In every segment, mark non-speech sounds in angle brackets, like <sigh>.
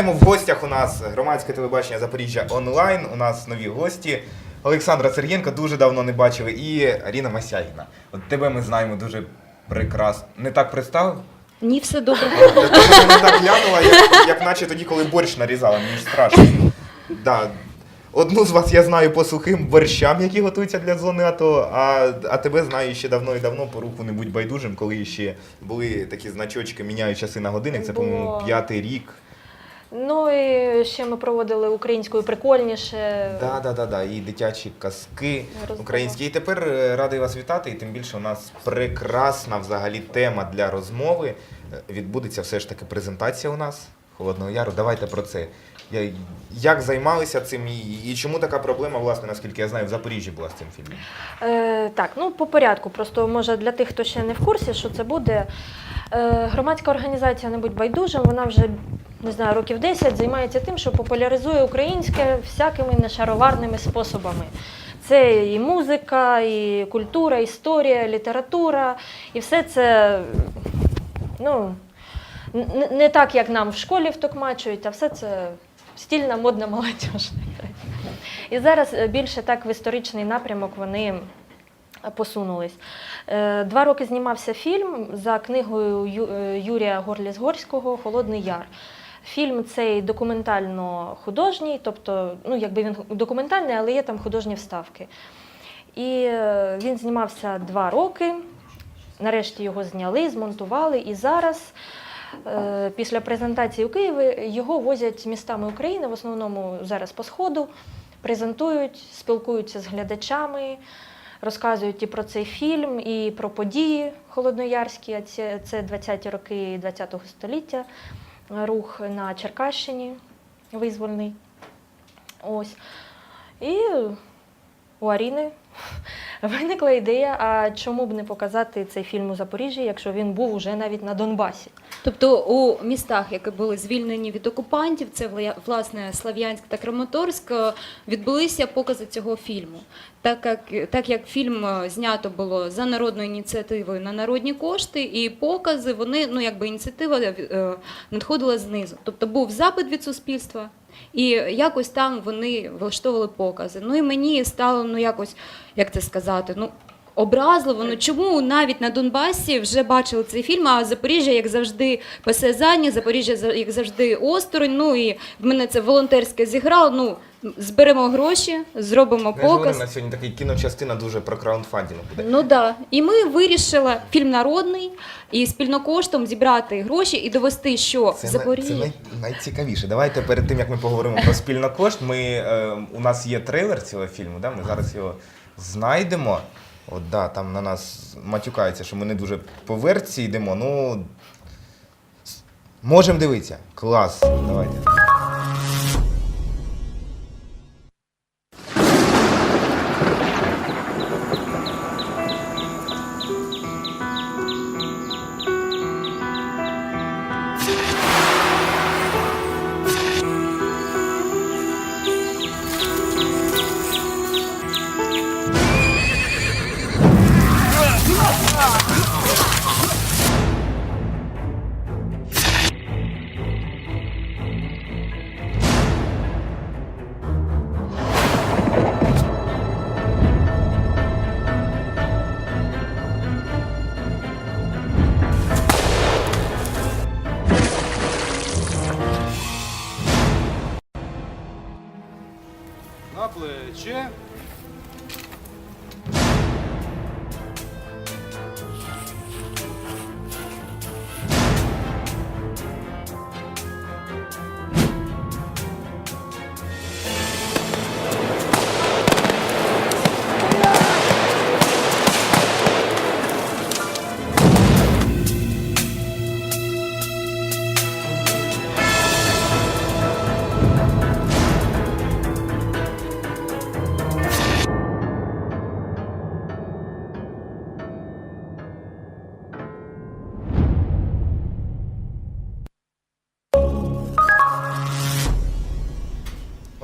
В гостях у нас громадське телебачення Запоріжжя онлайн. У нас нові гості. Олександра Сергієнка дуже давно не бачили, і Аріна Масягіна. От тебе ми знаємо дуже прекрасно. Не так представив? Ні, все добре. Ти мене так глянула, як, як наче тоді, коли борщ нарізала, мені ж страшно. Да. Одну з вас я знаю по сухим борщам, які готуються для зони АТО, а, а тебе знаю ще давно і давно по руху не будь байдужим, коли ще були такі значочки «Міняю часи на годинник. Це, по-моєму, п'ятий рік. Ну і ще ми проводили українською прикольніше. Да, да, да, да. І дитячі казки Роздавав. українські. І тепер е, радий вас вітати. І тим більше у нас прекрасна взагалі тема для розмови. Е, Відбудеться все ж таки презентація у нас Холодного Яру. Давайте про це. Я- Як займалися цим і, і чому така проблема, власне, наскільки я знаю, в Запоріжжі була з цим фільмом? Е, так, ну по порядку. Просто може для тих, хто ще не в курсі, що це буде. Е, громадська організація не будь байдужим, вона вже не знаю, років 10 займається тим, що популяризує українське всякими нешароварними способами. Це і музика, і культура, історія, література, і все це ну, не так, як нам в школі втокмачують, а все це стільна, модна молодіжна. І зараз е, більше так в історичний напрямок вони посунулись. Е, Два роки знімався фільм за книгою е, Юрія Горліс-Горського Холодний Яр. Фільм цей документально-художній, тобто, ну, якби він документальний, але є там художні вставки. І е, він знімався два роки. Нарешті його зняли, змонтували, і зараз, е, після презентації у Києві, його возять містами України, в основному зараз по сходу, презентують, спілкуються з глядачами, розказують і про цей фільм, і про події холодноярські. це 20-ті роки ХХ століття, рух на Черкащині визвольний. Ось. І у Аріни виникла ідея, а чому б не показати цей фільм у Запоріжжі, якщо він був уже навіть на Донбасі. Тобто у містах, які були звільнені від окупантів, це власне Слав'янськ та Краматорськ, е, відбулися покази цього фільму. Так як, так як фільм е, знято було за народною ініціативою на народні кошти, і покази, вони, ну якби ініціатива е, надходила знизу. Тобто був запит від суспільства. І якось там вони влаштовували покази. Ну і мені стало ну якось, як це сказати, ну образливо. Ну чому навіть на Донбасі вже бачили цей фільм, а Запоріжжя, як завжди, задні, Запоріжжя як завжди осторонь. Ну і в мене це волонтерське зіграло. Ну зберемо гроші, зробимо показ. на сьогодні така кіночастина дуже про краундфандинг буде. Ну да, і ми вирішили фільм народний і спільно коштом зібрати гроші і довести, що Це, най- це най, найцікавіше. Давайте перед тим, як ми поговоримо про спільнокошт, ми, е, у нас є трейлер цього фільму, да? ми зараз його знайдемо. От, да, там на нас матюкається, що ми не дуже по версії йдемо. Ну, с- можемо дивитися. Клас. Давайте.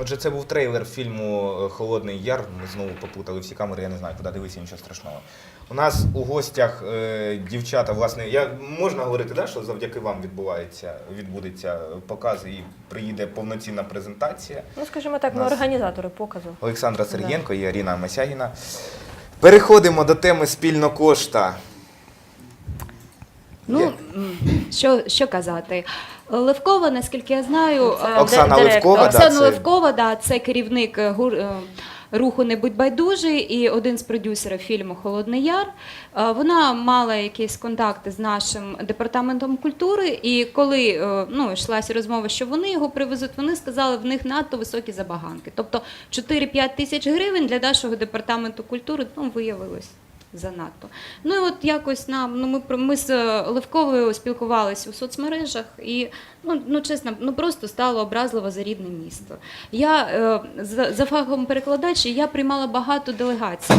Отже, це був трейлер фільму е, Холодний Яр. Ми знову попутали всі камери, я не знаю, куди дивитися, нічого страшного. У нас у гостях е, дівчата, власне, я можна говорити, да, що завдяки вам відбувається, відбудеться показ і приїде повноцінна презентація. Ну, скажімо так, ми Нас- організатори показу. Олександра Сергієнко і Аріна Масягіна. Переходимо до теми спільно кошта. Ну, що, що казати? Левкова, наскільки я знаю, Це е, Оксана директор. Левкова, да, Оксана це- Левкова, да, це керівник е, гур, е, руху Не будь байдужий і один з продюсерів фільму Холодний Яр. Е, Вона мала якісь контакти з нашим департаментом культури, і коли е, ну, йшлася розмова, що вони його привезуть, вони сказали, в них надто високі забаганки. Тобто 4-5 тисяч гривень для нашого департаменту культури ну, виявилось. Занадто. Ну і от якось нам, ну ми ми з е, Левковою спілкувалися у соцмережах, і ну, ну чесно, ну просто стало образливо за рідне місто. Я е, за, за фахом перекладач, я приймала багато делегацій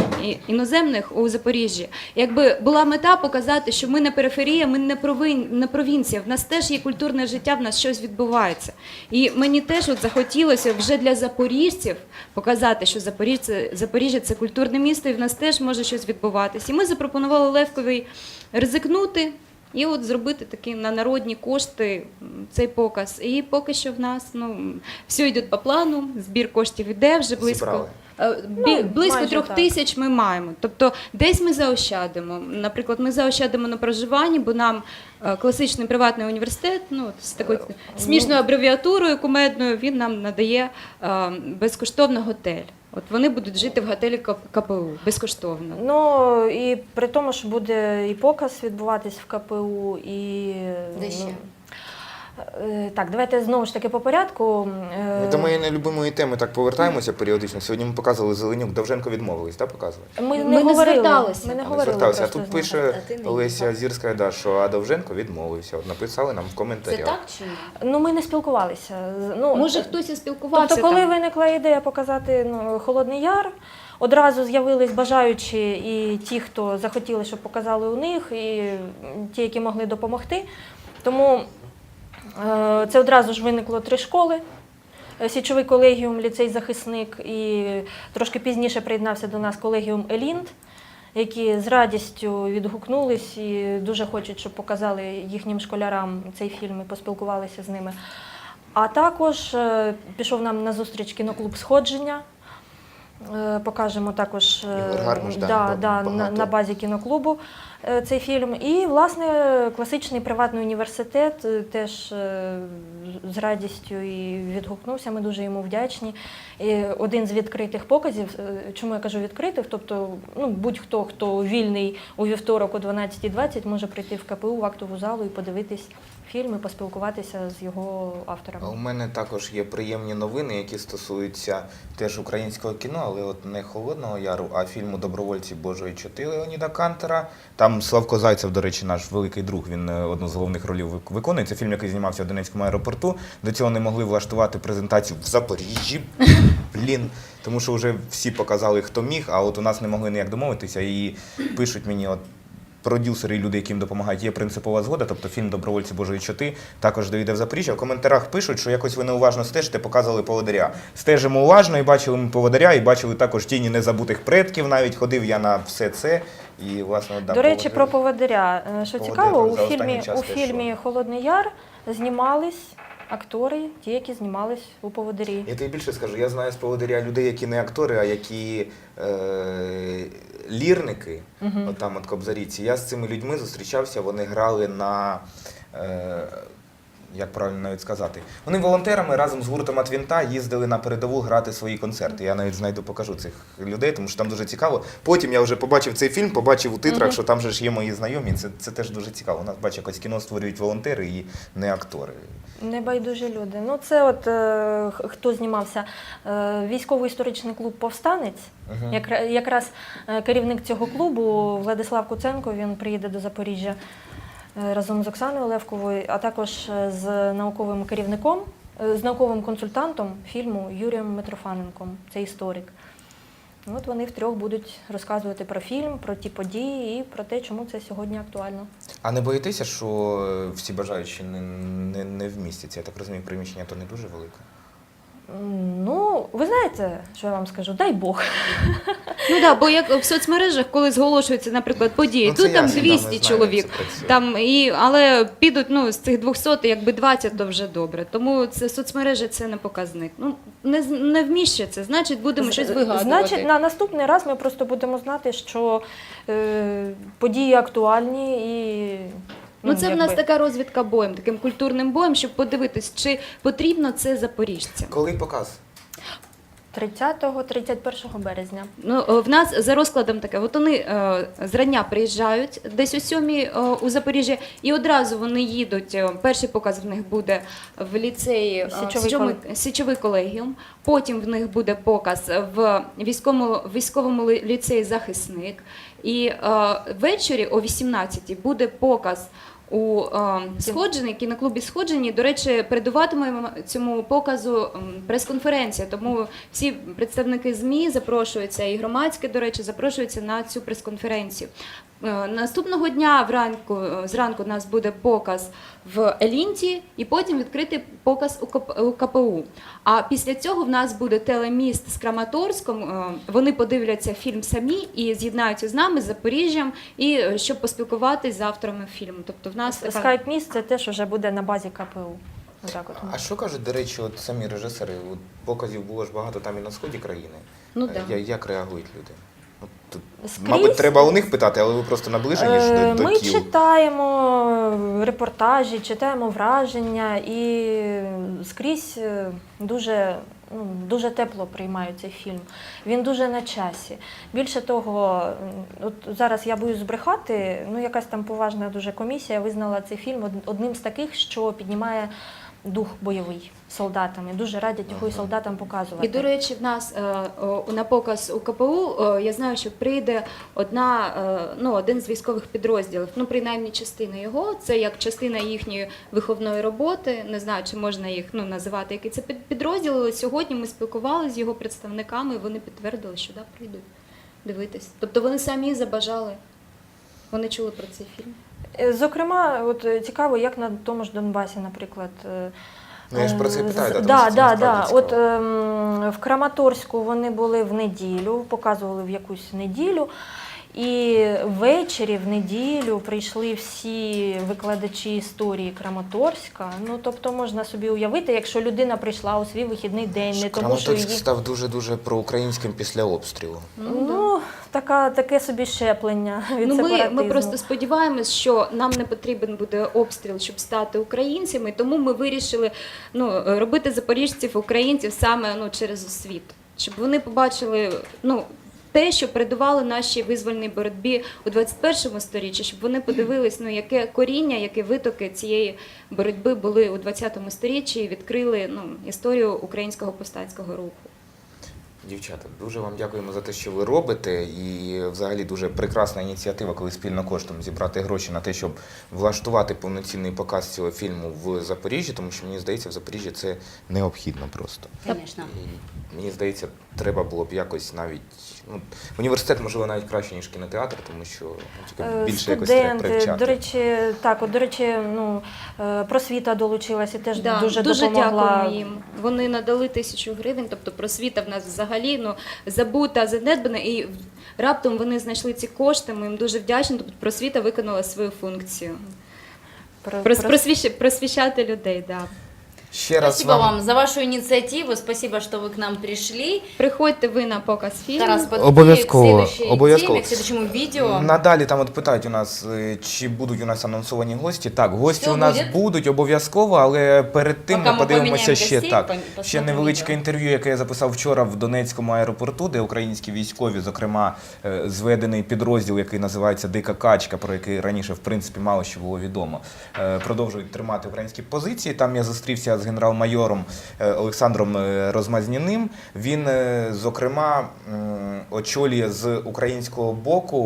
іноземних у Запоріжжі. Якби була мета показати, що ми не периферія, ми не провин, не провінція. В нас теж є культурне життя, в нас щось відбувається. І мені теж от захотілося вже для запоріжців показати, що Запоріжжя це культурне місто, і в нас теж може щось відбуватися. І ми запропонували Левковій ризикнути. І от зробити такі на народні кошти цей показ. І поки що в нас ну все йде по плану, збір коштів іде вже близько. Зібрали. Е, Ну, близько трьох тисяч ми маємо. Тобто десь ми заощадимо. Наприклад, ми заощадимо на проживанні, бо нам е, класичний приватний університет, ну з такою смішною абревіатурою кумедною, він нам надає е, безкоштовно готель. От вони будуть жити в готелі КПУ безкоштовно. Ну і при тому, що буде і показ відбуватись в КПУ, і Де ще? ну, так, давайте знову ж таки по порядку. Е, Ми до моєї нелюбимої теми так повертаємося періодично. Сьогодні ми показували Зеленюк, Довженко відмовились, так, показувати? Ми не, Ми не говорили. зверталися. Ми не говорили. зверталися. А тут пише Олеся. Зірська, да, що а Довженко відмовився. От написали нам в Це коментарях. так чи ні? Ну, ми не спілкувалися. Ну, Може, хтось і спілкувався. Тобто, коли там. виникла ідея показати ну, Холодний Яр, одразу з'явились бажаючі і ті, хто захотіли, щоб показали у них, і ті, які могли допомогти. Тому е, це одразу ж виникло три школи. Е, Січовий колегіум, ліцей захисник, і трошки пізніше приєднався до нас колегіум Елінд, які з радістю відгукнулись і дуже хочуть, щоб показали їхнім школярам цей фільм і поспілкувалися з ними. А також е, пішов нам на зустріч кіноклуб Сходження. Е, Покажемо також е, Гармаш, да, да, на, на базі кіноклубу е, цей фільм. І, власне, класичний приватний університет е, теж е, з радістю і відгукнувся. Ми дуже йому вдячні. І один з відкритих показів, е, чому я кажу відкритих, тобто ну, будь-хто, хто вільний у вівторок о 12.20, може прийти в КПУ в актову залу і подивитись фільм і поспілкуватися з його авторами. У мене також є приємні новини, які стосуються теж українського кіно, але от не Холодного Яру, а фільму Добровольці Божої чоти Леоніда Кантера. Там Славко Зайцев, до речі, наш великий друг. Він е, одну з головних ролів вик- виконує. Це фільм, який знімався в Донецькому аеропорту. До цього не могли влаштувати презентацію в Запоріжжі. <laughs> Блін. Тому що вже всі показали, хто міг, а от у нас не могли ніяк домовитися. І пишуть мені, от продюсери і люди, яким допомагають, є принципова згода, тобто фільм Добровольці Божої чоти також доїде в Запоріжжя. В коментарях пишуть, що якось ви неуважно стежите, показували поводаря. Стежимо уважно і бачили ми поводаря, і бачили також тіні незабутих предків. Навіть ходив я на все це. І власне да, До речі, поводир- про поводиря. Е, Що Поводир цікаво, у фільмі, у фільмі Холодний Яр знімались актори, ті, які знімались у поводирі. Я тобі більше скажу, я знаю з поводаря людей, які не актори, а які е, лірники, Мгм. от там от Кобзаріці. Я з цими людьми зустрічався, вони грали на. Е, як правильно навіть сказати, вони волонтерами разом з гуртом Атвінта їздили на передову грати свої концерти. Я навіть знайду покажу цих людей, тому що там дуже цікаво. Потім я вже побачив цей фільм, побачив у титрах, Мгм. що там же ж є мої знайомі. Це, це теж дуже цікаво. У нас бачиш, якось кіно створюють волонтери і не актори. Небайдужі люди. Ну, це от е, хто знімався? Е, військово-історичний клуб Повстанець. Мгм. Якра- Якраз е, керівник цього клубу Владислав Куценко він приїде до Запоріжжя е, разом з Оксаною Левковою, а також е, з науковим керівником, е, з науковим консультантом фільму Юрієм Митрофаненком. Це історик. От вони втрьох будуть розказувати про фільм, про ті події і про те, чому це сьогодні актуально. А не боїтеся, що е, всі бажаючі не, не, не вмістяться? Я так розумію, приміщення то не дуже велике. Ну, ви знаєте, що я вам скажу? Дай Бог. Ну да, бо як в соцмережах, коли зголошуються, наприклад, події, Ну, це тут там ясно, да, ми 200 знаємо, чоловік. це працює. Там і але підуть ну з цих 200, якби 20, то вже добре. Тому це соцмережі це не показник. Ну не з- не вміщаться, значить будемо щось вигадувати. Значить, на наступний раз ми просто будемо знати, що е, події актуальні і. Ну, це в нас якби- така розвідка боєм, таким культурним боєм, щоб подивитись, чи потрібно це запоріжцям. Коли показ? 30-31 березня. Ну, е, в нас за розкладом таке, от вони е, зрання приїжджають десь о сьомій е, у Запоріжжя, і одразу вони їдуть. е, Перший показ в них буде в ліцеї Січовий Січовий, Січовий колегіум. Потім в них буде показ в військовому, військовому ліцеї захисник. І е, ввечері о 18-й буде показ. У е, сходженні, кіноклубі сходжені, до речі, передуватиме цьому показу прес-конференція. Тому всі представники ЗМІ запрошуються, і громадське, до речі, запрошуються на цю прес-конференцію. Е, Наступного дня вранку е, зранку у нас буде показ в Елінті, і потім відкритий показ у КП- КПУ. А після цього в нас буде телеміст з Краматорськом. Е, Вони подивляться фільм самі і з'єднаються з нами з Запоріжжям, і щоб поспілкуватись з авторами фільму. Тобто в нас така... Скайп міст це теж вже буде на базі КПУ. Отак от. А що кажуть, до речі, от самі режисери? От показів було ж багато там і на сході країни. Ну, да. Як реагують люди? Скрізь- мабуть, треба у них питати, але ви просто наближені ж Е, до, до Ми кіл. читаємо репортажі, читаємо враження і скрізь е, дуже, ну, дуже тепло приймають цей фільм. Він дуже на часі. Більше того, от зараз я боюсь збрехати, ну якась там поважна дуже комісія визнала цей фільм одним з таких, що піднімає дух бойовий солдатами. Дуже радять його і солдатам показувати. І до речі, в нас е, на показ у КПУ е, я знаю, що прийде одна, е, ну один з військових підрозділів, ну принаймні частина його. Це як частина їхньої виховної роботи. Не знаю, чи можна їх ну називати який це під- підрозділ. але Сьогодні ми спілкувалися з його представниками. і Вони підтвердили, що да, прийдуть дивитись. Тобто вони самі забажали. Вони чули про цей фільм. Е, Зокрема, от е, цікаво, як на тому ж Донбасі, наприклад. е, Ну, я ж про це питаю, да, да, да, да. От ем, в Краматорську вони були в неділю, показували в якусь неділю. І ввечері в неділю прийшли всі викладачі історії Краматорська. Ну тобто можна собі уявити, якщо людина прийшла у свій вихідний день, не тому що її став дуже-дуже проукраїнським після обстрілу. ну така таке собі щеплення від Ну, ми, ми просто сподіваємось, що нам не потрібен буде обстріл, щоб стати українцями. Тому ми вирішили ну, робити запоріжців українців саме ну, через освіту, щоб вони побачили ну, те, що передувало нашій визвольній боротьбі у 21 сторіччі, щоб вони подивились, ну, яке коріння, які витоки цієї боротьби були у 20 сторіччі і відкрили ну, історію українського повстанського руху. Дівчата, дуже вам дякуємо за те, що ви робите. І взагалі дуже прекрасна ініціатива, коли спільно коштом зібрати гроші на те, щоб влаштувати повноцінний показ цього фільму в Запоріжжі, тому що мені здається, в Запоріжжі це необхідно просто. І мені здається, треба було б якось навіть. Ну, університет, можливо, навіть краще, ніж кінотеатр, тому що ну, тільки Е, більше якось треба привчати. до речі, так, от, до речі, ну, е, просвіта долучилася і теж Да, дуже, дуже допомогла. дякуємо їм. Вони надали тисячу гривень, тобто просвіта в нас взагалі ну, забута, занедбана, і раптом вони знайшли ці кошти. Ми їм дуже вдячні. Тобто просвіта виконала свою функцію. Про- Прос- про- просвіщ- Просвіщати людей. Да. Ще раз Спасибо вам за вашу инициативу, спасибо, что вы к нам пришли. Приходьте ви на показ фільму. Тарас, Обов'язково, к следующей обов'язково. теме, к следующему видео. Надалі там от питають у нас, е, чи будуть у нас анонсовані гості. Так, гості Все у нас буде. будуть обов'язково, але перед тим Поки ми ми подивимося поміняємо ще гостей, так. Ще невеличке відео. інтерв'ю, яке я записав вчора в Донецькому аеропорту, де українські військові, зокрема, е, зведений підрозділ, який називається Дика Качка, про який раніше в принципі мало що було відомо. е, Продовжують тримати українські позиції. Там я зустрівся з генерал-майором е, Олександром Розмазніним. Розмазняним. Він, е, зокрема, очолює з українського боку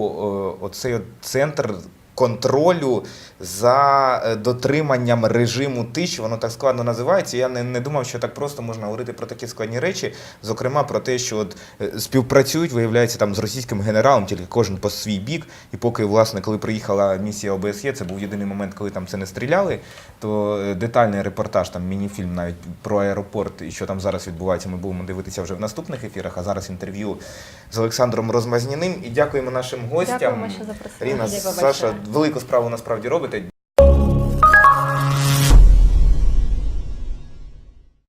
е, оцей центр контролю за е, дотриманням режиму тиші. Воно так складно називається. Я не, не думав, що так просто можна говорити про такі складні речі. Зокрема, про те, що от е, співпрацюють, виявляється, там з російським генералом, тільки кожен по свій бік. І поки, власне, коли приїхала місія ОБСЄ, це був єдиний момент, коли там це не стріляли, то е, детальний репортаж, там міні-фільм навіть про аеропорт і що там зараз відбувається, ми будемо дивитися вже в наступних ефірах. А зараз інтерв'ю з Олександром Розмазняним. І дякуємо нашим гостям. Дякуємо, що запросили. Ріна, Саша. Велику справу насправді робите.